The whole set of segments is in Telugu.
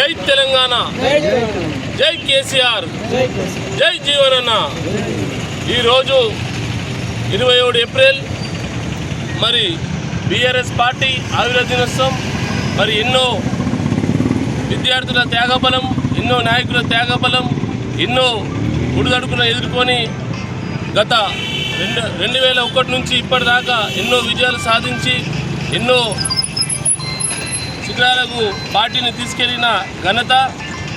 జై తెలంగాణ జై కేసీఆర్ జై జీవనన్న. ఈరోజు ఇరవై ఏడు ఏప్రిల్ మరి బీఆర్ఎస్ పార్టీ ఆవిర్భ దినోత్సవం మరి ఎన్నో విద్యార్థుల త్యాగబలం ఎన్నో నాయకుల త్యాగబలం ఎన్నో ఉడుదడుకును ఎదుర్కొని గత రెండు రెండు వేల ఒకటి నుంచి ఇప్పటిదాకా ఎన్నో విజయాలు సాధించి ఎన్నో శిఖరాలకు పార్టీని తీసుకెళ్ళిన ఘనత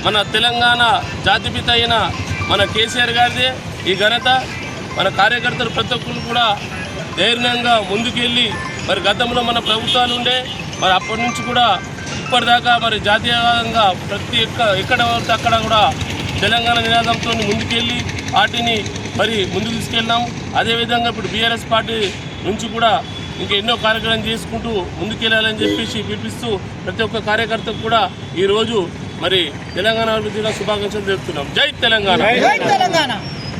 మన తెలంగాణ జాతిపిత అయిన మన కేసీఆర్ గారిదే. ఈ ఘనత మన కార్యకర్తలు ప్రతి ఒక్కరు కూడా ధైర్యంగా ముందుకెళ్ళి మరి గతంలో మన ప్రభుత్వాలు ఉండే మరి అప్పటి నుంచి కూడా ఇప్పటిదాకా మరి జాతీయంగా ప్రతి ఎక్క ఎక్కడ పడితే అక్కడ కూడా తెలంగాణ నినాదంతో ముందుకెళ్ళి పార్టీని మరి ముందుకు తీసుకెళ్ళాం అదేవిధంగా ఇప్పుడు బీఆర్ఎస్ పార్టీ నుంచి కూడా ఇంకా ఎన్నో కార్యక్రమం చేసుకుంటూ ముందుకెళ్ళాలని చెప్పేసి పిలిపిస్తూ ప్రతి ఒక్క కార్యకర్తకు కూడా ఈరోజు మరి తెలంగాణ అభివృద్ధిలో శుభాకాంక్షలు తెలుపుతున్నాం. తెలంగాణ. జై తెలంగాణ.